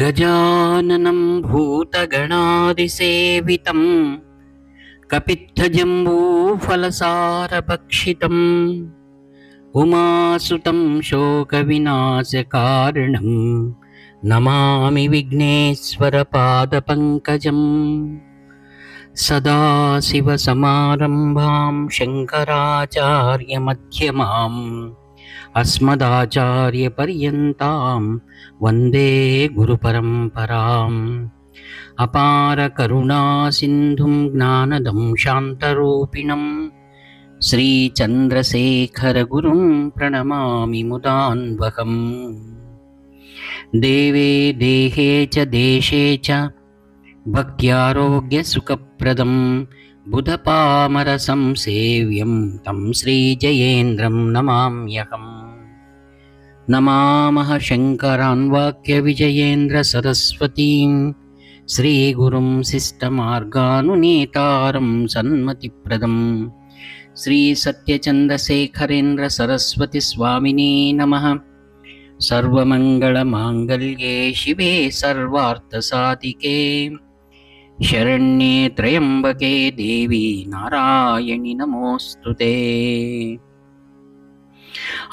गजाननं भूतगणादिसेवितम् कपित्थजम्बूफलसारभक्षितम् उमासुतं शोकविनाशकारणं नमामि विघ्नेश्वरपादपङ्कजम् सदाशिवसमारम्भां शङ्कराचार्यमध्यमाम् अस्मदाचार्यपर्यन्तां वन्दे गुरुपरम्पराम्। अपारकरुणासिन्धुं ज्ञानदं शान्तरूपिणं श्रीचन्द्रशेखरगुरुं प्रणमामि मुदान्वहम्। देवे देहे च देशे च भक्त्यारोग्यसुखप्रदं बुधपामरसंसेव्यं तं श्रीजयेन्द्रं नमाम्यहम् नमामः शङ्करान् वाक्यविजयेन्द्रसरस्वतीं श्रीगुरुं शिष्टमार्गानुनेतारं सन्मतिप्रदं श्रीसत्यचन्द्रशेखरेन्द्रसरस्वतीस्वामिने नमः सर्वमङ्गलमाङ्गल्ये शिवे सर्वार्थसाधिके శరణ్యే త్రయంబకే దేవి నారాయణి నమోస్తుతే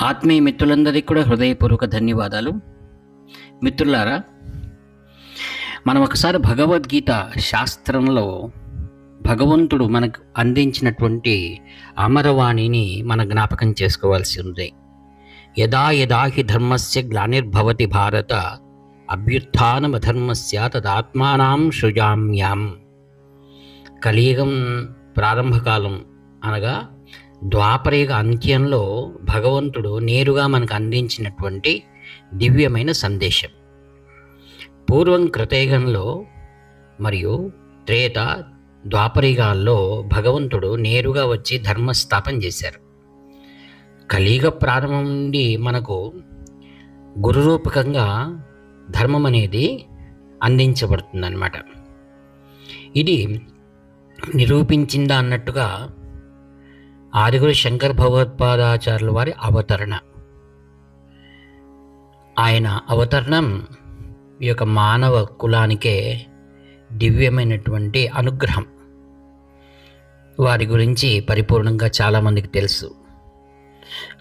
ఆత్మీయ మిత్రులందరికీ కూడా హృదయపూర్వక ధన్యవాదాలు. మిత్రులారా మనం ఒకసారి భగవద్గీత శాస్త్రంలో భగవంతుడు మనకు అందించినటువంటి అమరవాణిని మన జ్ఞాపకం చేసుకోవాల్సి ఉంది. యదా యదా హి ధర్మస్య గ్లానిర్భవతి భారత అభ్యుత్నమధర్మస్య తదాత్మానం సృజామ్యాం. కలియుగం ప్రారంభకాలం అనగా ద్వాపరయుగ అంత్యంలో భగవంతుడు నేరుగా మనకు అందించినటువంటి దివ్యమైన సందేశం. పూర్వం కృతయుగంలో మరియు త్రేత ద్వాపరయుగాల్లో భగవంతుడు నేరుగా వచ్చి ధర్మస్థాపన చేశారు. కలియుగ ప్రారంభం నుండి మనకు గురురూపకంగా ధర్మం అనేది అందించబడుతుందన్నమాట. ఇది నిరూపించిందా అన్నట్టుగా ఆదిగురు శంకర్ భగవత్పాదాచార్యుల వారి అవతరణ. ఆయన అవతరణం ఈ యొక్క మానవ కులానికే దివ్యమైనటువంటి అనుగ్రహం. వారి గురించి పరిపూర్ణంగా చాలామందికి తెలుసు.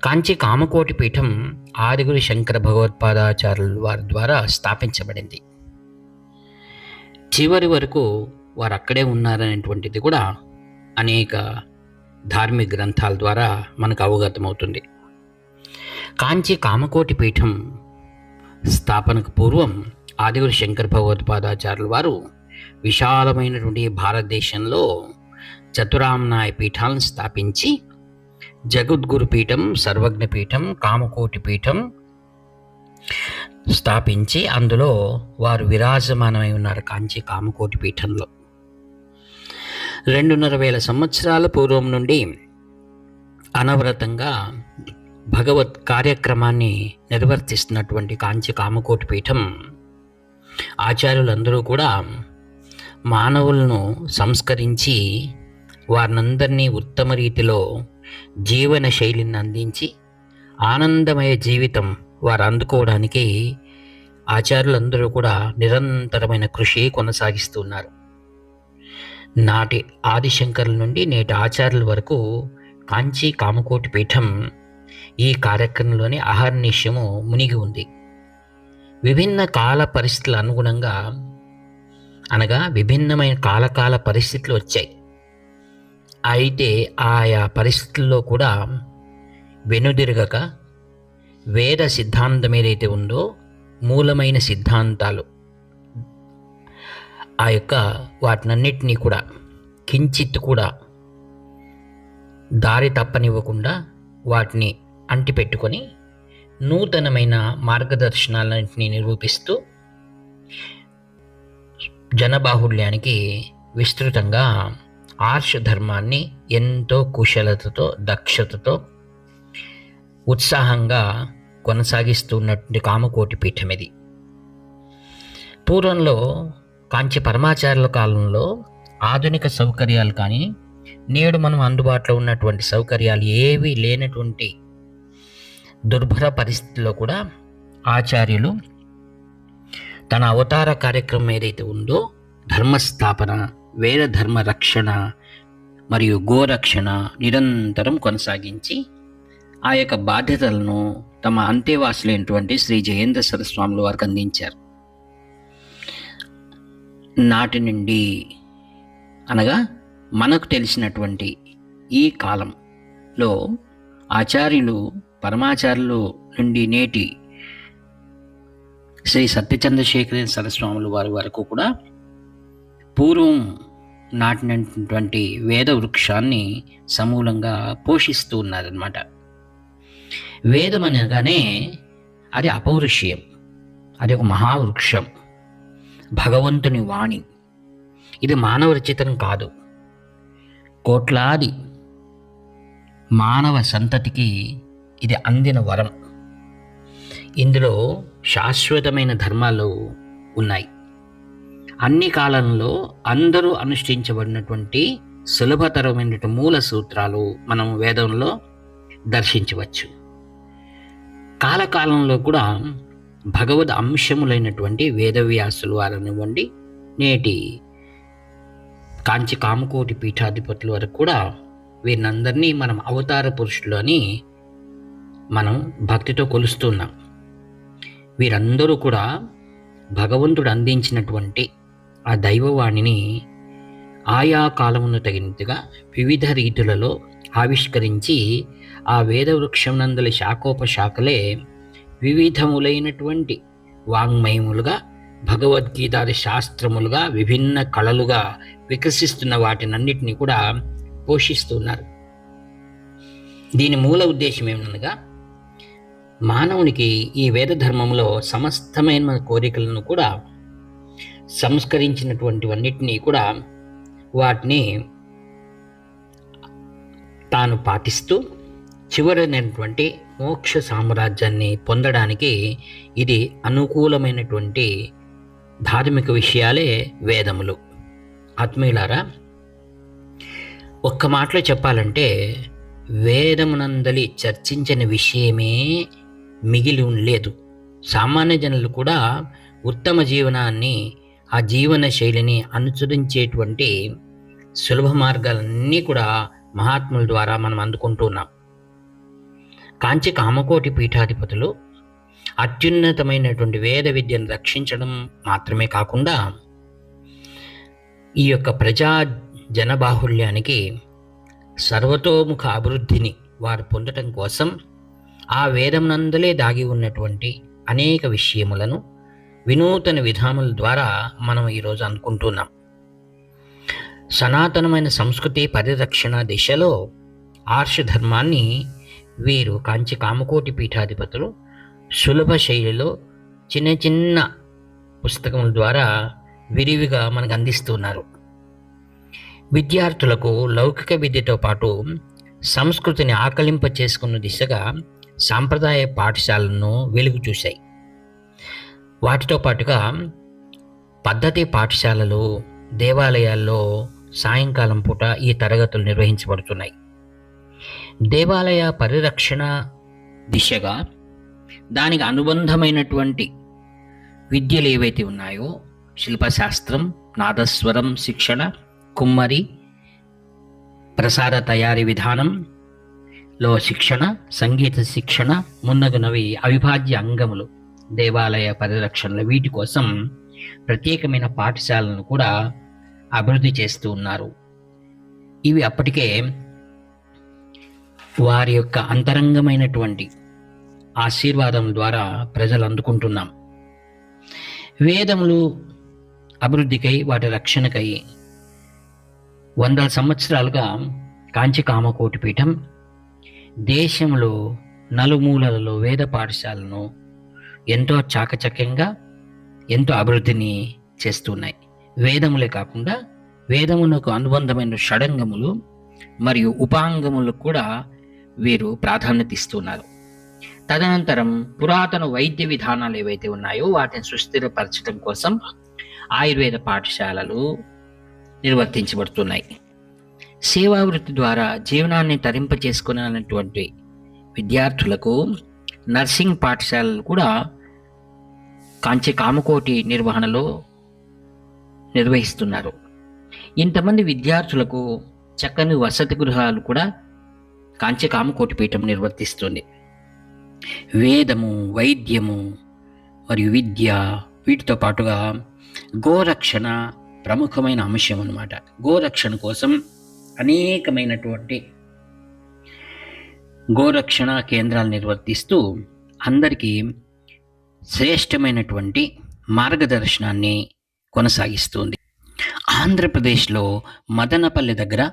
కాంచి కామకోటి పీఠం ఆదిగురు శంకర భగవత్పాదాచార్యుల వారి ద్వారా స్థాపించబడింది. చివరి వరకు వారు అక్కడే ఉన్నారనేటువంటిది కూడా అనేక ధార్మిక గ్రంథాల ద్వారా మనకు అవగతమవుతుంది. కాంచి కామకోటి పీఠం స్థాపనకు పూర్వం ఆదిగురు శంకర భగవత్పాదాచార్యుల వారు విశాలమైనటువంటి భారతదేశంలో చతురామ్నాయ పీఠాలను స్థాపించి జగద్గురుపీఠం పీఠం సర్వజ్ఞ కామకోటి పీఠం స్థాపించి అందులో వారు విరాజమానమై ఉన్నారు కాంచి కామకోటి పీఠంలో రెండున్నర వేల సంవత్సరాల పూర్వం నుండి అనవరతంగా భగవత్ కార్యక్రమాన్ని నిర్వర్తిస్తున్నటువంటి కాంచి కామకోటి పీఠం ఆచార్యులందరూ కూడా మానవులను సంస్కరించి వారినందరినీ ఉత్తమ రీతిలో జీవన శైలిని అందించి ఆనందమయ జీవితం వారు అందుకోవడానికి ఆచార్యులందరూ కూడా నిరంతరమైన కృషి కొనసాగిస్తున్నారు. నాటి ఆదిశంకరుల నుండి నేటి ఆచార్యుల వరకు కాంచి కామకోటి పీఠం ఈ కార్యక్రమంలోని అహర్నిశ్యము మునిగి ఉంది. విభిన్న కాల పరిస్థితుల అనుగుణంగా అనగా విభిన్నమైన కాలకాల పరిస్థితులు వచ్చాయి. అయితే ఆయా పరిస్థితుల్లో కూడా వెనుదిరగక వేద సిద్ధాంతం ఏదైతే ఉందో మూలమైన సిద్ధాంతాలు ఆ యొక్క వాటినన్నిటినీ కూడా కించిత్ కూడా దారి తప్పనివ్వకుండా వాటిని అంటిపెట్టుకొని నూతనమైన మార్గదర్శనాలన్నింటినీ నిరూపిస్తూ జనబాహుళ్యానికి విస్తృతంగా ఆర్ష ధర్మాన్ని ఎంతో కుశలతతో దక్షతతో ఉత్సాహంగా కొనసాగిస్తున్నటువంటి కామకోటి పీఠం ఇది. పూర్వంలో కాంచి పరమాచార్యుల కాలంలో ఆధునిక సౌకర్యాలు కానీ నేడు మనం అందుబాటులో ఉన్నటువంటి సౌకర్యాలు ఏవి లేనటువంటి దుర్భర పరిస్థితుల్లో కూడా ఆచార్యులు తన అవతార కార్యక్రమం ఏదైతే ఉందో ధర్మస్థాపన వేదధర్మ రక్షణ మరియు గోరక్షణ నిరంతరం కొనసాగించి ఆ యొక్క బాధ్యతలను తమ అంతేవాసులైనటువంటి శ్రీ జయేంద్ర సరస్వాములు వారికి అందించారు. నాటి నుండి అనగా మనకు తెలిసినటువంటి ఈ కాలంలో ఆచార్యులు పరమాచార్యులు నుండి నేటి శ్రీ సత్యచంద్రశేఖర సరస్వాములు వారి వరకు కూడా పూర్వం నాటినటువంటి వేద వృక్షాన్ని సమూలంగా పోషిస్తూ ఉన్నారనమాట వేదం అనగానే అది అపౌరుషయం అది ఒక మహావృక్షం భగవంతుని వాణి. ఇది మానవ రచితం కాదు. కోట్లాది మానవ సంతతికి ఇది అందిన వరం. ఇందులో శాశ్వతమైన ధర్మాలు ఉన్నాయి. అన్ని కాలంలో అందరూ అనుష్ఠించబడినటువంటి సులభతరమైన మూల సూత్రాలు మనం వేదంలో దర్శించవచ్చు. కాలకాలంలో కూడా భగవద్ అంశములైనటువంటి వేదవ్యాసులు వారనివ్వండి. నేటి కాంచి కామకోటి పీఠాధిపతుల వరకు కూడా వీరినందరినీ మనం అవతార పురుషులు అని మనం భక్తితో కొలుస్తున్నాం. వీరందరూ కూడా భగవంతుడు అందించినటువంటి ఆ దైవవాణిని ఆయా కాలమును తగినట్టుగా వివిధ రీతులలో ఆవిష్కరించి ఆ వేదవృక్షం నందలి శాఖోపశాఖలే వివిధములైనటువంటి వాంగ్మయములుగా భగవద్గీతాది శాస్త్రములుగా విభిన్న కళలుగా వికసిస్తున్న వాటినన్నిటినీ కూడా పోషిస్తున్నారు. దీని మూల ఉద్దేశం ఏమనగా మానవునికి ఈ వేద ధర్మంలో సమస్తమైన కోరికలను కూడా సంస్కరించినటువంటివన్నిటినీ కూడా వాటిని తాను పాటిస్తూ చివరైనటువంటి మోక్ష సామ్రాజ్యాన్ని పొందడానికి ఇది అనుకూలమైనటువంటి ధార్మిక విషయాలే వేదములు. ఆత్మీయులారా ఒక్క మాటలో చెప్పాలంటే వేదమునందలి చర్చించిన విషయమే మిగిలి ఉండలేదు. సామాన్య జనులు కూడా ఉత్తమ జీవనాన్ని ఆ జీవన శైలిని అనుసరించేటువంటి సులభ మార్గాలన్నీ కూడా మహాత్ముల ద్వారా మనం అందుకుంటున్నాం కాంచి కామకోటి పీఠాధిపతులు అత్యున్నతమైనటువంటి వేద విద్యను రక్షించడం మాత్రమే కాకుండా ఈ యొక్క ప్రజా జనబాహుళ్యానికి సర్వతోముఖ అభివృద్ధిని వారు పొందటం కోసం ఆ వేదమునందలే దాగి ఉన్నటువంటి అనేక విషయములను వినూతన విధానముల ద్వారా మనం ఈరోజు అనుకుంటున్నాం. సనాతనమైన సంస్కృతి పరిరక్షణ దిశలో ఆర్ష ధర్మాన్ని వీరు కాంచి కామకోటి పీఠాధిపతులు సులభ శైలిలో చిన్న చిన్న పుస్తకముల ద్వారా విరివిగా మనకు అందిస్తున్నారు. విద్యార్థులకు లౌకిక విద్యతో పాటు సంస్కృతిని ఆకలింప చేసుకున్న దిశగా సాంప్రదాయ పాఠశాలను వెలుగు చూశాయి. వాటితో పాటుగా పద్ధతి పాఠశాలలు దేవాలయాల్లో సాయంకాలం పూట ఈ తరగతులు నిర్వహించబడుతున్నాయి. దేవాలయ పరిరక్షణ దిశగా దానికి అనుబంధమైనటువంటి విద్యలు ఏవైతే ఉన్నాయో శిల్పశాస్త్రం నాదస్వరం శిక్షణ కుమ్మరి ప్రసార తయారీ విధానం లో శిక్షణ సంగీత శిక్షణ మున్నగునవి అవిభాజ్య అంగములు దేవాలయ పరిరక్షణలు వీటి కోసం ప్రత్యేకమైన పాఠశాలను కూడా అభివృద్ధి చేస్తూ ఉన్నారు. ఇవి అప్పటికే వారి యొక్క అంతరంగమైనటువంటి ఆశీర్వాదం ద్వారా ప్రజలు అందుకుంటున్నాం. వేదములు అభివృద్ధికై వాటి రక్షణకై వందల సంవత్సరాలుగా కాంచి కామకోటి పీఠం దేశంలో నలుమూలలలో వేద పాఠశాలను ఎంతో చాకచక్యంగా ఎంతో అభివృద్ధిని చేస్తున్నాయి. వేదములే కాకుండా వేదమునకు అనుబంధమైన షడంగములు మరియు ఉపాంగములు కూడా వీరు ప్రాధాన్యత ఇస్తున్నారు. తదనంతరం పురాతన వైద్య విధానాలు ఏవైతే ఉన్నాయో వాటిని సుస్థిరపరచడం కోసం ఆయుర్వేద పాఠశాలలు నిర్వర్తించబడుతున్నాయి. సేవావృత్తి ద్వారా జీవనాన్ని తరింపజేసుకున్నటువంటి విద్యార్థులకు నర్సింగ్ పాఠశాలలు కూడా కాంచి కామకోటి నిర్వహణలో నిర్వహిస్తున్నారు. ఇంతమంది విద్యార్థులకు చక్కని వసతి గృహాలు కూడా కాంచి కామకోటి పీఠం నిర్వర్తిస్తుంది. వేదము వైద్యము మరియు విద్య వీటితో పాటుగా గోరక్షణ ప్రముఖమైన అంశం అన్నమాట. గోరక్షణ కోసం అనేకమైనటువంటి గోరక్షణ కేంద్రాలు నిర్వర్తిస్తూ అందరికీ శ్రేష్టమైనటువంటి మార్గదర్శనాన్ని కొనసాగిస్తుంది. ఆంధ్రప్రదేశ్లో మదనపల్లె దగ్గర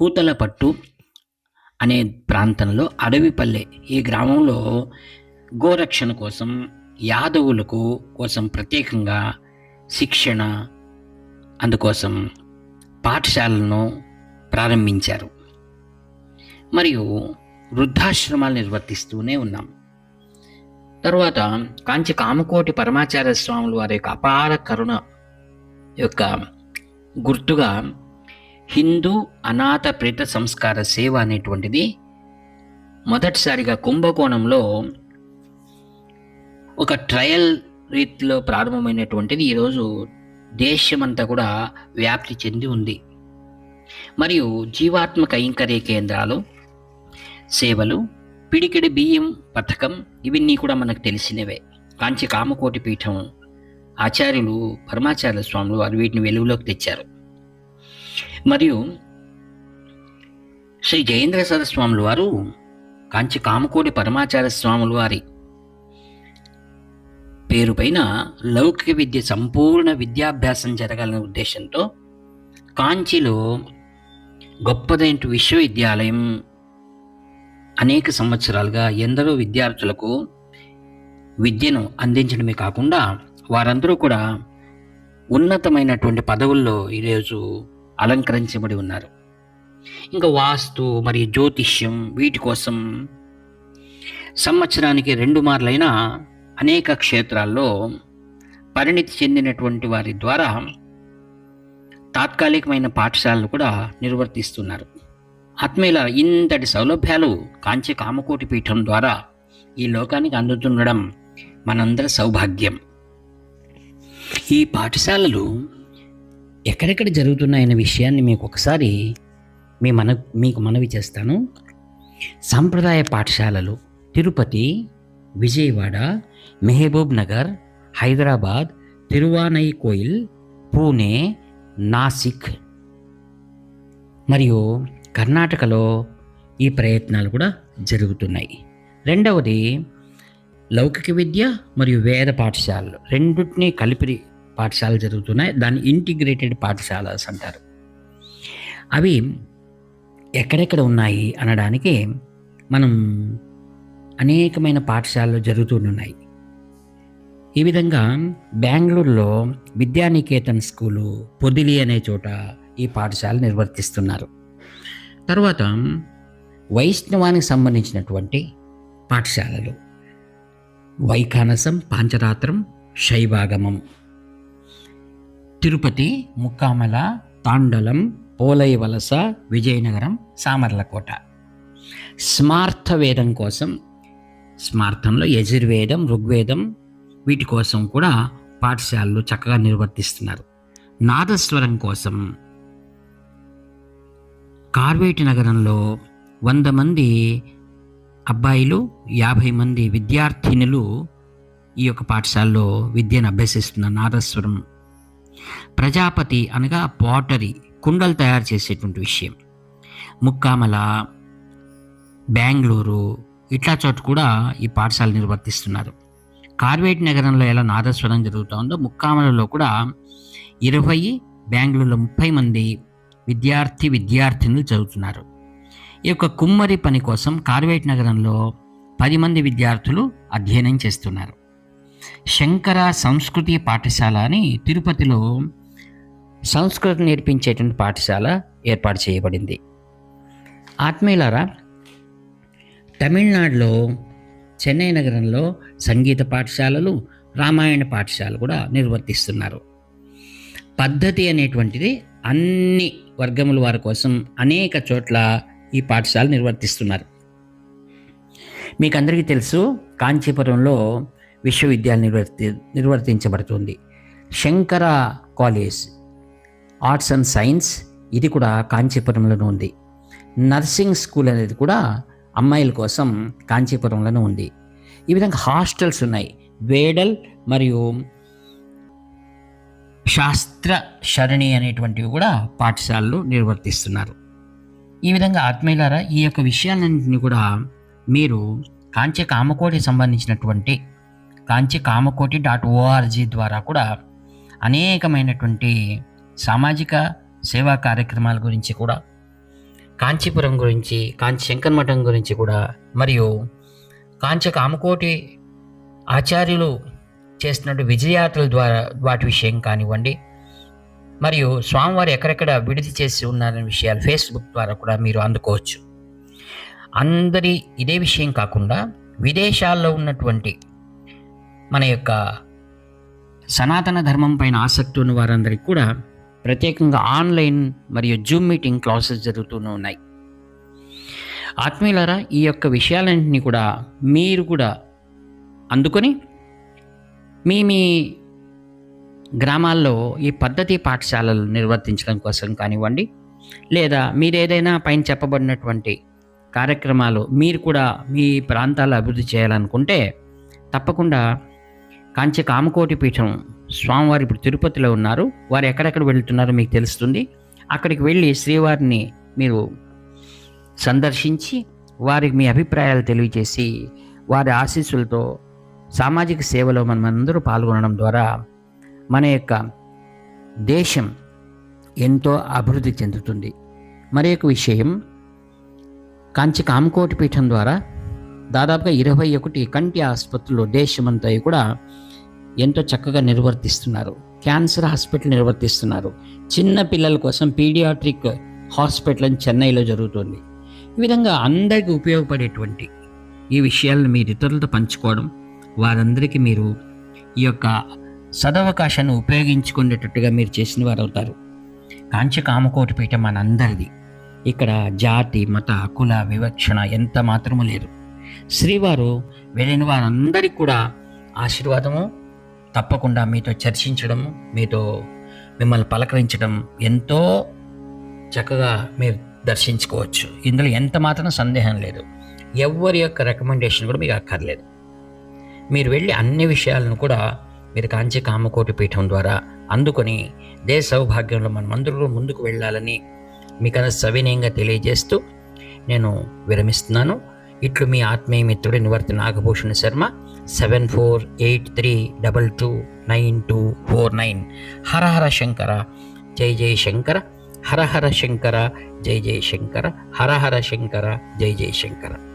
పూతలపట్టు అనే ప్రాంతంలో అడవిపల్లె ఈ గ్రామంలో గోరక్షణ కోసం యాదవులకు కోసం ప్రత్యేకంగా శిక్షణ అందుకోసం పాఠశాలను ప్రారంభించారు. మరియు వృద్ధాశ్రమాలు నిర్వర్తిస్తూనే ఉన్నాం. తర్వాత కాంచి కామకోటి పరమాచార్య స్వాములు వారి యొక్క అపార కరుణ యొక్క గుర్తుగా హిందూ అనాథ ప్రేత సంస్కార సేవ అనేటువంటిది మొదటిసారిగా కుంభకోణంలో ఒక ట్రయల్ రీతిలో ప్రారంభమైనటువంటిది ఈరోజు దేశమంతా కూడా వ్యాప్తి చెంది ఉంది. మరియు జీవాత్మక కైంకర్య కేంద్రాలు సేవలు పిడికిడి బియ్యం పథకం ఇవన్నీ కూడా మనకు తెలిసినవే. కాంచి కామకోటి పీఠం ఆచార్యులు పరమాచార్య స్వాములు వారు వీటిని వెలుగులోకి తెచ్చారు. మరియు శ్రీ జయేంద్ర సరస్వాములు వారు కాంచి కామకోటి పరమాచార్య స్వాములు వారి పేరుపైన లౌకిక విద్య సంపూర్ణ విద్యాభ్యాసం జరగాలనే ఉద్దేశంతో కాంచిలో గొప్పదైన విశ్వవిద్యాలయం అనేక సంవత్సరాలుగా ఎందరో విద్యార్థులకు విద్యను అందించడమే కాకుండా వారందరూ కూడా ఉన్నతమైనటువంటి పదవుల్లో ఈరోజు అలంకరించబడి ఉన్నారు. ఇంకా వాస్తు మరియు జ్యోతిష్యం వీటి కోసం సంవత్సరానికి రెండు మార్లైన అనేక క్షేత్రాల్లో పరిణితి చెందినటువంటి వారి ద్వారా తాత్కాలికమైన పాఠశాలలు కూడా నిర్వర్తిస్తున్నారు. ఆత్మీయుల ఇంతటి సౌలభ్యాలు కాంచి కామకోటి పీఠం ద్వారా ఈ లోకానికి అందుతుండడం మనందరి సౌభాగ్యం. ఈ పాఠశాలలు ఎక్కడెక్కడ జరుగుతున్నాయనే విషయాన్ని మీకు ఒకసారి మీ మన మీకు మనవి చేస్తాను. సాంప్రదాయ పాఠశాలలు తిరుపతి విజయవాడ మెహబూబ్ నగర్ హైదరాబాద్ తిరువానై కోయిల్ పూణే నాసిక్. మరియు కర్ణాటకలో ఈ ప్రయత్నాలు కూడా జరుగుతున్నాయి. రెండవది లౌకిక విద్య మరియు వేద పాఠశాలలు. రెండింటినీ కలిపి పాఠశాలలు జరుగుతున్నాయి. దాన్ని ఇంటిగ్రేటెడ్ పాఠశాలస్ అంటారు. అవి ఎక్కడెక్కడ ఉన్నాయి అనడానికి మనం అనేకమైన పాఠశాలలు జరుగుతున్నాయి ఈ విధంగా బెంగళూరులో విద్యానికేతన్ స్కూలు పొదిలి అనే చోట ఈ పాఠశాల నిర్వర్తిస్తున్నారు. తర్వాత వైష్ణవానికి సంబంధించినటువంటి పాఠశాలలు. వైఖానసం పాంచరాత్రం శైవాగమం. తిరుపతి ముక్కామల తాండలం పోలైవలస విజయనగరం సామర్లకోట. స్మార్థ వేదం కోసం స్మార్థంలో యజుర్వేదం ఋగ్వేదం వీటి కోసం కూడా పాఠశాలలు చక్కగా నిర్వర్తిస్తున్నారు. నాదస్వరం కోసం కార్వేటి నగరంలో వంద మంది అబ్బాయిలు యాభై మంది విద్యార్థినులు ఈ యొక్క పాఠశాలలో విద్యను అభ్యసిస్తున్న నాదస్వరం. ప్రజాపతి అనగా పాటరీ కుండలు తయారు చేసేటువంటి విషయం. ముక్కామల బెంగళూరు ఇట్లా చోట కూడా ఈ పాఠశాల నిర్వర్తిస్తున్నారు. కార్వేట్ నగరంలో ఎలా నాదస్వరం జరుగుతుందో ముక్కామలలో కూడా ఇరవై బెంగళూరులో ముప్పై మంది విద్యార్థి విద్యార్థినులు చదువుతున్నారు. ఈ యొక్క కుమ్మరి పని కోసం కార్వేట్ నగరంలో పది మంది విద్యార్థులు అధ్యయనం చేస్తున్నారు. శంకర సంస్కృతి పాఠశాల అని తిరుపతిలో సంస్కృతి నేర్పించేటువంటి పాఠశాల ఏర్పాటు చేయబడింది. ఆత్మీయులారా తమిళనాడులో చెన్నై నగరంలో సంగీత పాఠశాలలు రామాయణ పాఠశాలలు కూడా నిర్వర్తిస్తున్నారు. పద్ధతి అనేటువంటిది అన్ని వర్గముల వారి కోసం అనేక చోట్ల ఈ పాఠశాల నిర్వర్తిస్తున్నారు. మీకు అందరికీ తెలుసు కాంచీపురంలో విశ్వవిద్యాలయం నిర్వర్తి నిర్వర్తించబడుతుంది. Shankara college arts and science ఇది కూడా కాంచీపురంలోనే ఉంది. నర్సింగ్ స్కూల్ అనేది కూడా అమ్మాయిల కోసం కాంచీపురంలోనే ఉంది. ఈ విధంగా హాస్టల్స్ ఉన్నాయి. వేడల్ మరియు శాస్త్ర శరణి అనేటువంటివి కూడా పాఠశాలలు నిర్వర్తిస్తున్నారు. ఈ విధంగా ఆత్మీయులారా ఈ యొక్క విషయాలన్నింటినీ కూడా మీరు కాంచె కామకోటి సంబంధించినటువంటి కాంచె కామకోటి డాట్ ఓఆర్జీ ద్వారా కూడా అనేకమైనటువంటి సామాజిక సేవా కార్యక్రమాల గురించి కూడా కాంచీపురం గురించి కాంచి శంకర్మఠం గురించి కూడా మరియు కాంచె కామకోటి ఆచార్యులు చేస్తున్నట్టు విజయయాత్రల ద్వారా వాటి విషయం కానివ్వండి మరియు స్వామివారు ఎక్కడెక్కడ విడిది చేసి ఉన్నారనే విషయాలు ఫేస్బుక్ ద్వారా కూడా మీరు అందుకోవచ్చు. అందరి ఇదే విషయం కాకుండా విదేశాల్లో ఉన్నటువంటి మన యొక్క సనాతన ధర్మం పైన ఆసక్తి ఉన్న వారందరికీ కూడా ప్రత్యేకంగా ఆన్లైన్ మరియు జూమ్ మీటింగ్ క్లాసెస్ జరుగుతూనే ఉన్నాయి. ఆత్మీయులరా ఈ యొక్క విషయాలన్నింటినీ కూడా మీరు కూడా అందుకొని మీ మీ గ్రామాల్లో ఈ పద్ధతి పాఠశాలలు నిర్వర్తించడం కోసం కానివ్వండి లేదా మీరు ఏదైనా పైన చెప్పబడినటువంటి కార్యక్రమాలు మీరు కూడా మీ ప్రాంతాలు అభివృద్ధి చేయాలనుకుంటే తప్పకుండా కాంచి కామకోటి పీఠం స్వామివారు ఇప్పుడు తిరుపతిలో ఉన్నారు. వారు ఎక్కడెక్కడ వెళ్తున్నారో మీకు తెలుస్తుంది. అక్కడికి వెళ్ళి శ్రీవారిని మీరు సందర్శించి వారికి మీ అభిప్రాయాలు తెలియజేసి వారి ఆశీస్సులతో సామాజిక సేవలో మనమందరూ పాల్గొనడం ద్వారా మన యొక్క దేశం ఎంతో అభివృద్ధి చెందుతుంది. మరి ఒక విషయం కాంచి కామకోటి పీఠం ద్వారా దాదాపుగా ఇరవై ఒకటి కంటి ఆసుపత్రులు దేశమంతా కూడా ఎంతో చక్కగా నిర్వర్తిస్తున్నారు. Cancer hospital నిర్వర్తిస్తున్నారు. చిన్న పిల్లల కోసం పీడియాట్రిక్ హాస్పిటల్ అని చెన్నైలో జరుగుతుంది. ఈ విధంగా అందరికీ ఉపయోగపడేటువంటి ఈ విషయాలను మీరు ఇతరులతో పంచుకోవడం వారందరికీ మీరు ఈ యొక్క సదవకాశాన్ని ఉపయోగించుకునేటట్టుగా మీరు చేసిన వారు అవుతారు కాంచి కామకోటిపీఠం మనందరిది. ఇక్కడ జాతి మత కుల వివక్షణ ఎంత మాత్రము లేదు. శ్రీవారు వెళ్ళిన వారందరికీ కూడా ఆశీర్వాదము తప్పకుండా మీతో చర్చించడం మీతో మిమ్మల్ని పలకరించడం ఎంతో చక్కగా మీరు దర్శించుకోవచ్చు. ఇందులో ఎంత మాత్రం సందేహం లేదు. ఎవరి యొక్క రికమెండేషన్ కూడా మీకు అక్కర్లేదు. మీరు వెళ్ళి అన్ని విషయాలను కూడా మీరు కాంచి కామకోటి పీఠం ద్వారా అందుకొని దేశ సౌభాగ్యంలో మనమందరూ ముందుకు వెళ్ళాలని మీకు సవినయంగా తెలియజేస్తూ నేను విరమిస్తున్నాను. ఇట్లు మీ ఆత్మీయ మిత్రుడు Nivarti Nagabhushana Sharma seven four eight three double two nine two four nine. Hara Hara Shankara జై జై శంకర హర హర శంకర జై జై శంకర హర హర శంకర జై జై శంకర.